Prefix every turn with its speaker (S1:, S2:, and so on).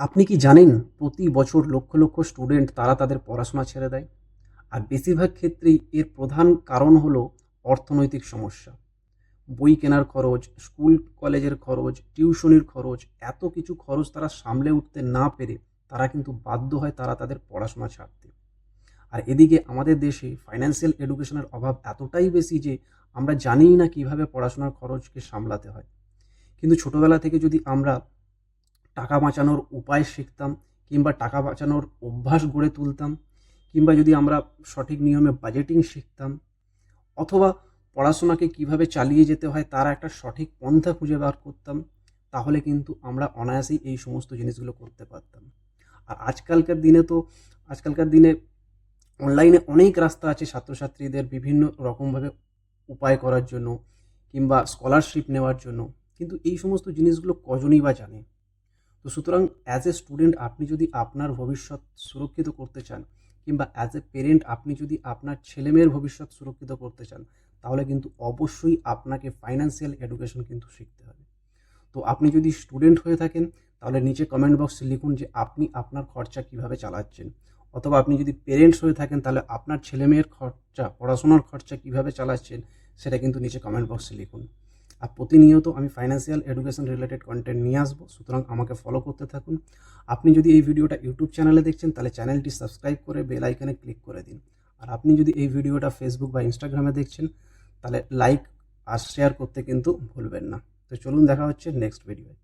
S1: আপনি কি জানেন প্রতি বছর লক্ষ লক্ষ স্টুডেন্ট তারা তাদের পড়াশোনা ছেড়ে দেয়? আর বেশিরভাগ ক্ষেত্রেই এর প্রধান কারণ হলো অর্থনৈতিক সমস্যা। বই কেনার খরচ, স্কুল, কলেজের খরচ, টিউশনির খরচ, এত কিছু খরচ তারা সামলে উঠতে না পেরে তারা কিন্তু বাধ্য হয় তারা তাদের পড়াশোনা ছাড়তে। আর এদিকে আমাদের দেশে ফাইন্যান্সিয়াল এডুকেশনের অভাব এতটাই বেশি যে আমরা জানিই না কীভাবে পড়াশোনার খরচকে সামলাতে হয়। কিন্তু ছোটবেলা থেকে যদি আমরা টাকা বাঁচানোর উপায় শিখতাম কিংবা টাকা বাঁচানোর অভ্যাস গড়ে তুলতাম কিংবা যদি আমরা সঠিক নিয়মে বাজেটিং শিখতাম অথবা পড়াশোনাকে কীভাবে চালিয়ে যেতে হয় তার একটা সঠিক পন্থা খুঁজে বার করতাম, তাহলে কিন্তু আমরা অনায়াসেই এই সমস্ত জিনিসগুলো করতে পারতাম। আর আজকালকার দিনে তো, আজকালকার দিনে অনলাইনে অনেক রাস্তা আছে ছাত্রছাত্রীদের বিভিন্ন রকমভাবে উপায় করার জন্য কিংবা স্কলারশিপ নেওয়ার জন্য। কিন্তু এই সমস্ত জিনিসগুলো কজনই বা জানে? তো সুতরাং অ্যাজ এ স্টুডেন্ট আপনি যদি আপনার ভবিষ্যৎ সুরক্ষিত করতে চান, কিংবা অ্যাজ এ পেরেন্ট আপনি যদি আপনার ছেলেমেয়ের ভবিষ্যৎ সুরক্ষিত করতে চান, তাহলে কিন্তু অবশ্যই আপনাকে ফাইন্যান্সিয়াল এডুকেশন কিন্তু শিখতে হবে। তো আপনি যদি স্টুডেন্ট হয়ে থাকেন, তাহলে নিচে কমেন্ট বক্সে লিখুন যে আপনি আপনার খরচা কীভাবে চালাচ্ছেন। অথবা আপনি যদি পেরেন্টস হয়ে থাকেন, তাহলে আপনার ছেলেমেয়ের খরচা, পড়াশোনার খরচা কীভাবে চালাচ্ছেন, সেটা কিন্তু নিচে কমেন্ট বক্সে লিখুন। আর প্রতিনিয়ত আমি ফাইন্যান্সিয়াল এডুকেশন রিলেটেড কন্টেন্ট নিয়ে আসব, সুতরাং আমাকে ফলো করতে থাকুন। আপনি যদি এই ভিডিওটা ইউটিউব চ্যানেলে দেখছেন, তাহলে চ্যানেলটি সাবস্ক্রাইব করে বেল আইকনে ক্লিক করে দিন। আর আপনি যদি এই ভিডিওটা ফেসবুক বা ইনস্টাগ্রামে দেখছেন, তাহলে লাইক আর শেয়ার করতে কিন্তু ভুলবেন না। তো চলুন দেখা হচ্ছে নেক্সট ভিডিওয়